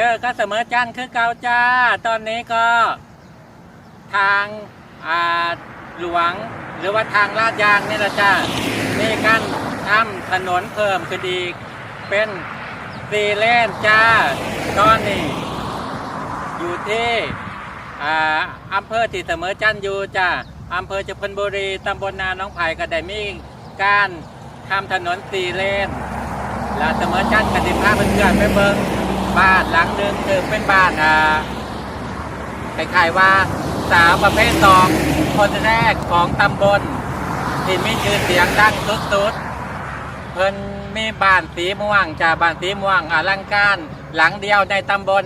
เจอก็เสมอจันคือเกาจ้า ตอนนี้ก็ทางอาหลวงหรือว่าทางลาดยางนี่แหละจ้ามีการทำถนนเพิ่มขึ้นอีก เป็นสีเลนจ้า ตอนนี้ อยู่ที่อำเภอที่เสมอจันอยู่จ้าอำเภอจุพนบุรีตำบลนาน้องไผ่ก็ได้มีการทำถนนสีเลนแล้วเสมอจันกันดิพาเพื่อนๆไปเบิ่ง บ้านหลังหนึ่งคือเป็นบ้านอ่าคล้ายๆว่าสาวประเภทสองคนแรกของตำบลที่มีชื่อเสียงดังสุดๆ เพิ่นมีบ้านสีม่วงจ้าบ้านสีม่วงอลังการหลังเดียวในตำบล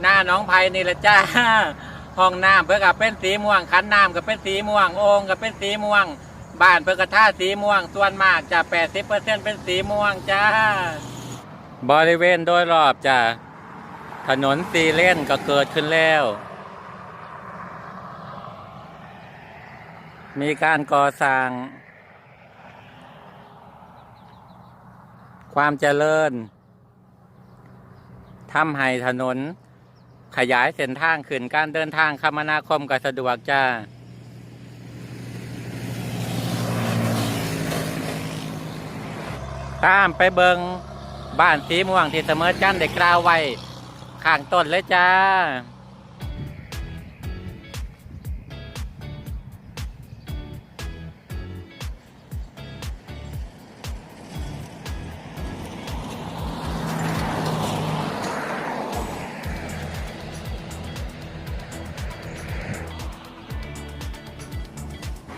หน้าน้องไผ่นี่แหละจ้าห้องน้ำเพื่อกับเป็นสีม่วงขันน้ำก็เป็นสีม่วงโอ่งก็เป็นสีม่วง บ้านเพื่อกระท่าสีม่วงส่วนมากจะ80%เป็นสีม่วงจ้า บริเวณโดยรอบจะถนนสีเลนก็เกิดขึ้นแล้ว มีการก่อสร้าง ความเจริญทำให้ถนนขยายเส้นทางขึ้นการเดินทางคมนาคมก็สะดวกจ้าตามไปเบิง บ้านสีม่วงที่เสมอจันได้กล่าวไว้ข้างต้นเลยจ้า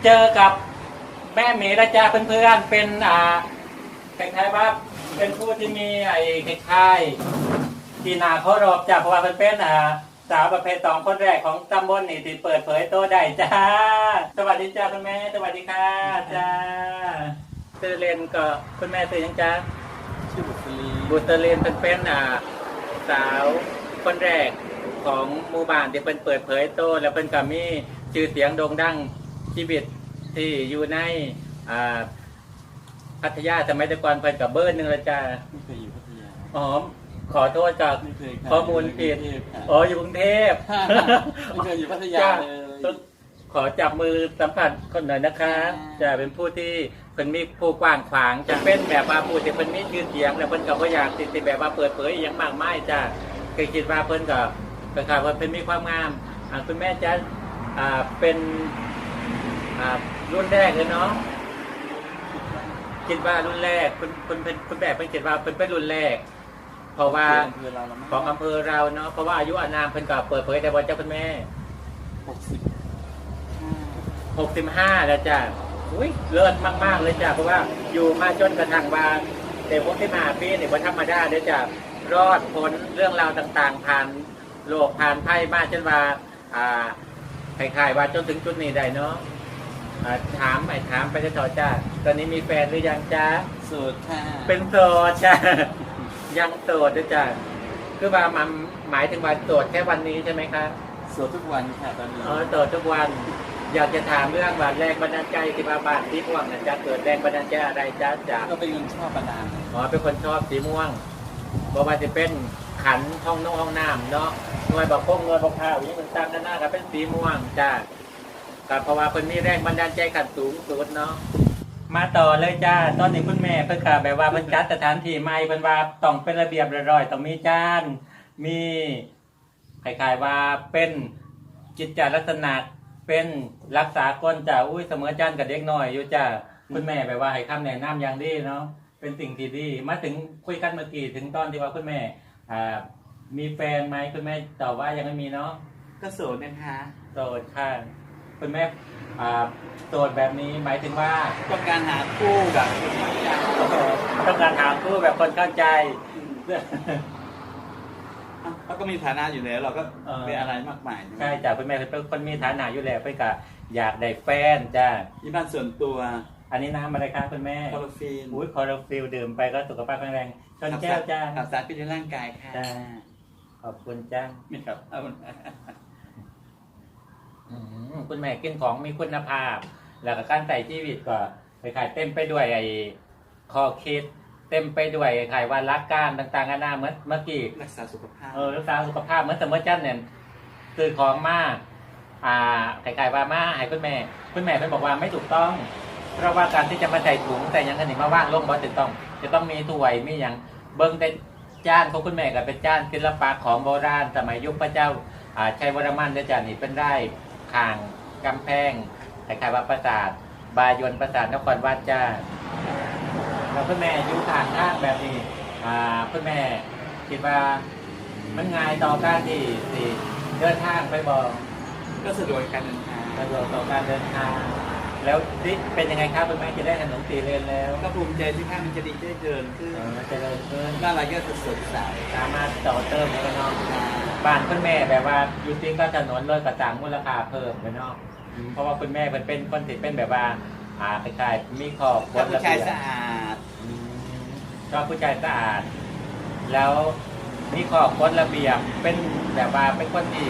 เจอกับแม่หมีและจ้าเพื่อนๆเป็นอ่าคล้ายๆว่า เป็นผู้ที่มีไอ้คล้ายๆที่นาเขารอบจาเพระว่าเป็นเป็นอ่าสาวประเภทสองคนแรกของตำบลนี่ที่เปิดเผยตัวได้จ้า สวัสดีจ้าคุณแม่ สวัสดีค่ะจ้าซื้อเลนก็คุณแม่ซื้อยังจ้าชื่อบุตรีบุตรเลนเป็นเป็นอ่าสาวคนแรกของหมู่บ้านที่เป็นเปิดเผยตัวแล้วเป็นก็มีชื่อเสียงโด่งดังชีวิตที่อยู่ในอ่า พัทยาสมัยแต่ก่อนเพิ่นกับเบิร์ดหนึงและจ้าไม่เคยอยู่พัทยาอ๋อขอโทษจากไม่เคยค่ะข้อมูลผิดไม่เคยค่ะอ๋ออยู่กรุงเทพไม่เคยอยู่พัทยาจ้าเลยต้องขอจับมือสัมผัสคนหน่อยนะคะจ้าจะเป็นผู้ที่เป็นมีผู้กว้างขวางจะเป็นแบบว่าผู้ที่เป็นมีชื่อเสียงแล้วเพิ่นก็บ่อยากติดแบบว่าเปิดเผยอหย่างมากมายจ้าเคยคิดว่าเพิ่นก็ก็ข่าวว่าเพิ่นมีความงามอ่าคุณแม่จะอ่าเป็นอ่ารุ่นแรกเลยเนาะ คิดว่ารุ่นแรกคุณคุณเป็นคุณแบบเพิ่นคิดว่าเป็นเป็นรุ่นแรก เพราะว่าอำเภอเราละมั้งของอำเภอเราเนาะเพราะว่าอายุอานามเพิ่นก็เปิดเผยแต่ว่าเจ้าคุณแม่หกสิบหกสิบห้าแล้วจ้ะอุ้ยเลิศมาก ๆ เลยจ้ะเพราะว่าอยู่มาจนกระทั่งว่าเด็กพวกที่มาปีนี่ว่าธรรมดาเด้อจ้ะรอดพ้นเรื่องราวต่างๆ ผ่านโลกผ่านไพ่มาจนว่าอ่าคล้ายๆว่าจนถึงจุดนี้ได้เนาะ อ่าถามไปถามไปจะต่อจ้ะตอนนี้มีแฟนหรือยังจ้ะโสดค่ะเป็นโสดจ้ะยังโสดด้วยจ้ะคือว่ามันหมายถึงว่าโสดแค่วันนี้ใช่ไหมคะโสดทุกวันค่ะตอนนี้อ๋อโสดทุกวัน อยากจะถามเรื่องว่าแรงบันดาลใจที่มาบ้านสีม่วงนะจ๊ะเกิดแรงบันดาลใจอะไรจ๊ะจากก็เป็นคนชอบประดานอ๋อเป็นคนชอบสีม่วงบอกว่าจะเป็นขันห้องน้องห้องน้ำเนาะหน่วยบอกพงหน่วยบอกข้าวอย่างนี้มันตั้งหน้ากับเป็นสีม่วงจ้า แต่เพราะว่าเพิ่นมีแรงบันดาลใจขันสูงสุดเนาะมาต่อเลยจ้า ตอนนี้คุณแม่เพิ่นก็แบบว่าเพิ่นจัดสถานที่ใหม่เพิ่นว่าต้องเป็นระเบียบเรียบร้อยต้องมีจานมีคล้ายๆว่าเป็นกิจจลักษณะเป็นรักษาก้นจ้าอุ้ยเสมอจานกับเด็กน้อยอยู่จ้าคุณแม่แบบว่าให้คำแนะนำอย่างดีเนาะเป็นสิ่งที่ดี มาถึงคุยกันเมื่อกี้ถึงตอนที่ว่าคุณแม่อ่ามีแฟนไหมคุณแม่ตอบว่ายังไม่มีเนาะก็โสดนะคะโสดค่ะ คุณแม่อ่าโสดแบบนี้หมายถึงว่าต้องการหาคู่แบบคนพัทยาต้องการถามคู่แบบคนเข้าใจ เขาก็มีฐานะอยู่แล้วเราก็เออ เป็นอะไรมากมายใช่จ้ะคุณแม่เป็นคนมีฐานะอยู่แล้วเพื่อนก็อยากได้แฟนจ้าที่บ้านส่วนตัวอันนี้น้ำอะไรคะคุณแม่คอร์ฟีนอุ้ยคอร์ฟิลดื่มไปก็สุขภาพแข็งแรงชนแก้วจ้า ขับสารพิษในร่างกายค่ะจ้า ขอบคุณจ้านี่ครับเอา อืมคุณแม่กินของมีคุณภาพ แล้วก็การใส่ชีวิตก็คล้ายๆเต็มไปด้วยไอ้ข้อคิด เต็มไปด้วยไขว่ารักการต่างๆนานาเหมือนเมื่อกี้รักษาสุขภาพ เออรักษาสุขภาพเหมือนแต่เมื่อจันเนี่ยซื้อของมาอ่าไข่ไก่ว่ามาให้คุณแม่ คุณแม่เพิ่นบอกว่าไม่ถูกต้อง เพราะว่าการที่จะมาใส่ถุงแต่ยังขนมมาว่างลงบ่ถูกต้อง จะต้องมีถ้วยมีอย่างเบิ้งแต่จานของคุณแม่ก็เป็นจานศิลปะของโบราณสมัยยุคพระเจ้าอ่าชัยวรมันเด้อจ้านี่เป็นได้ ข่างกำแพงคล้ายๆว่าปราสาท บายวนปราสาทนครวัดจ้าแล้วคุณแม่อยู่ทางข้างแบบนี้อ่าคุณแม่คิดว่ามันง่ายต่อการที่สิเดินทางไปบอกก็สะดวกการเดินทางสะดวกต่อการเดินทาง แล้วนี่เป็นยังไงครับคุณแม่จะได้ขนมตีเลนแล้วก็ภูมิใจที่ข้างมันจะดีได้เดินขึ้นเออเจะเดินขึ้นบ้านเราก็จะสดใสสามารถต่อเติมได้เนาะ บ้านคุณแม่แบบว่าอยู่ติดก็ถนนเลยกระจางมูลค่าเพิ่มไปเนาะอืมเพราะว่าคุณแม่เป็นเป็นคนที่เป็นแบบว่า อ่าคล้ายๆมีขอบถ้าผู้ชายสะอาด อืมชอบผู้ชายสะอาด แล้วมีขอบกฎระเบียบ เป็นแบบว่าเป็นคนที่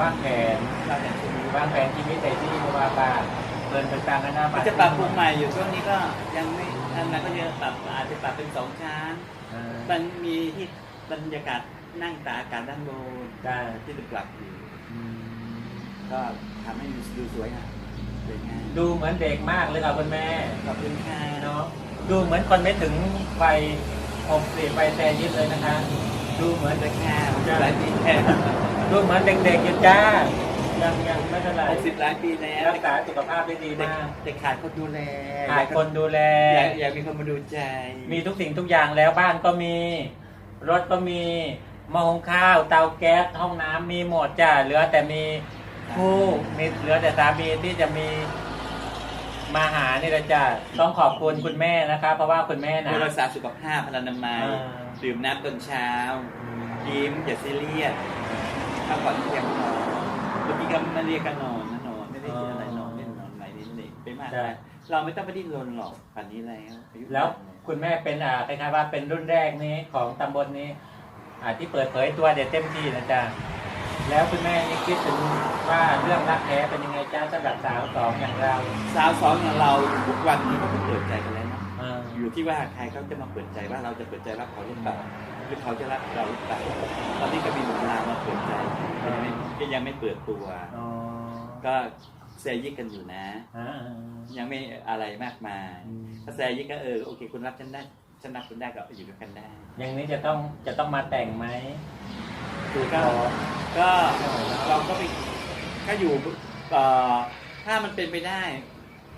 วางแผนเราเนี่ยชีวิตวางแผนชีวิตในที่เพราะว่าบ้านเกินเป็นต่างกันหน้ามันจะปรับปรุงใหม่อยู่ช่วงนี้ก็ยังไม่ทำงานก็เยอะปรับอาจจะปรับเป็นสองชั้นอ่ามันมีที่บรรยากาศ นั่งตากอากาศด้านบนได้ ที่จะปรับอยู่อืมก็ทำให้ดูสวยงามสวยงามดูเหมือนเด็กมากเลยครับคุณแม่ขอบคุณค่ะเนาะดูเหมือนคนไม่ถึงวัยหกสิบไปแต่ยิดเลยนะคะ ดูเหมือนสวยงามหลายปีแค่ดูเหมือนเด็กๆอยู่จ้ายังยังไม่เท่าไหร่หกสิบหลายปีแล้วรักษาสุขภาพได้ดีแต่มากแต่ขาดคนดูแลหายคนดูแล อยากอยากมีคนมาดูใจมีทุกสิ่งทุกอย่างแล้วบ้านก็มี รถก็มี หม้อหุงข้าว เตาแก๊สห้องน้ำมีหมดจ้าเหลือแต่มีผู้มีเหลือแต่สามีที่จะมีมาหานี่แหละจ้าต้องขอบคุณคุณแม่นะคะ เพราะว่าคุณแม่นะดูรักษาสุขภาพพลานามัยอ่า ดื่มน้ำตอนเช้ายิ้มอย่าซีเรียสพักผ่อนให้เพียงพอเมื่อกี้ก็ไม่เรียกกันนอนนะนอนไม่ได้คิดอะไรนอนเล่นนอนไหนนิดหนึ่งไปมากใช่ เราไม่ต้องไปดิ้นรนหรอกป่านนี้แล้วอายุแล้วป่านนี้คุณแม่เป็นอ่าคล้ายๆว่าเป็นรุ่นแรกนี้ของตำบลนี้อ่า ที่เปิดเผยตัวเด็ดเต็มที่นะจ๊ะแล้วคุณแม่นี่คิดถึงว่าเรื่องรักแท้เป็นยังไงจ้าสำหรับสาวสองอย่างเราสาวสองอย่างเราทุกวันนี้ก็เปิดใจกันแล้วนะอ่าอยู่ที่ว่าใครเขาจะมาเปิดใจว่าเราจะเปิดใจรักเขาหรือเปล่าหรือเขาจะรักเราหรือเปล่าตอนนี้ก็มีหนุ่มลาวมาเปิดใจก็ยังไม่ก็ยังไม่เปิดตัวอ๋อก็แซยิกกันอยู่นะอ่ายังไม่อะไรมากมายอืมถ้าแซยิกก็เออโอเค คุณรับฉันได้ ฉันรับคุณได้ก็อยู่ด้วยกันได้ อย่างนี้จะต้องจะต้องมาแต่งไหมดูก็ขอก็เราก็ไปก็อยู่เอ่อถ้ามันเป็นไปได้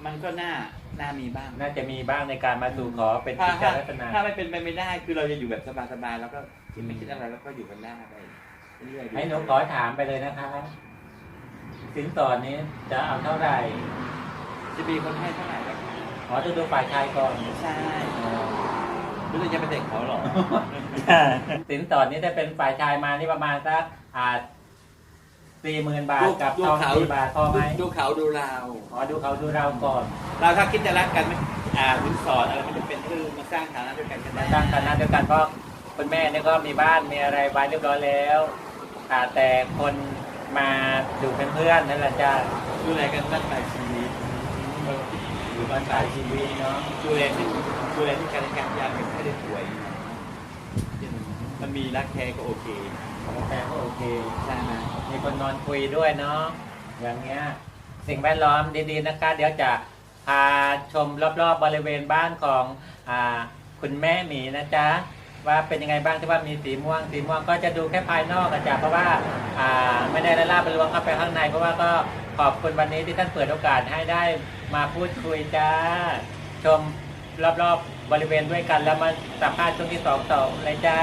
มันก็น่าน่ามีบ้าง น่าจะมีบ้างในการมาสู่ขอเป็นถ้ากิจถ้าลักษณะถ้าไม่เป็นไปไม่ได้ คือเราจะอยู่แบบสบายๆแล้วก็ไม่คิดอะไรแล้วก็อยู่กันได้ไปเรื่อยๆให้หนูขอถามไปเลยนะคะสินสอดนี้จะเอาเท่าไหร่จะมีคนให้เท่าไหร่แล้วขอจะดูฝ่ายชายก่อนใช่ห รือเราจะไปเด็กเขาหรอสินสอดนี้ถ้าเป็นฝ่ายชายมานี่ประมาณสักอ่าสี่หมื่นบาทกับดูทองเขาสี่บาทพอไหมดูเขาดูเราขอดูเขาดูเราก่อน เราถ้าคิดจะรักกันไม่อ่าสินสอดอะไรมันจะเป็นคือมาสร้างฐานะด้วยกันกันได้มาตั้งคณะเดียวกันเพราะคุณแม่เนี่ยก็มีบ้านมีอะไรไว้เรียบร้อยแล้วขาดแต่คนมาอยู่เป็นเพื่อนนั่นแหละจ้าดูแลกันบ้านปลายชีวิตอยู่บ้านปลายชีวิตเนาะดูแลที่ ดูแลที่การและการยามไม่ได้ป่วย มันมีรักแท้ก็โอเครักแต่ก็โอเคใช่ไหมมีคนนอนคุยด้วยเนาะอย่างเงี้ยสิ่งแวดล้อมดีๆนะคะเดี๋ยวจะพาชมรอบๆบริเวณบ้านของอ่าคุณแม่หมีนะจ๊ะว่าเป็นยังไงบ้างที่ว่ามีสีม่วง สีม่วงก็จะดูแค่ภายนอกอะจ้ะเพราะว่าอ่าไม่ได้ละลาบไปลวงเข้าไปข้างใน เพราะว่าก็ขอบคุณวันนี้ที่ท่านเปิดโอกาสให้ได้มาพูดคุยจ้าชม รอบๆบริเวณด้วยกันแล้วมาสัมภาษณ์ช่วงที่สองต่อเลยจ้า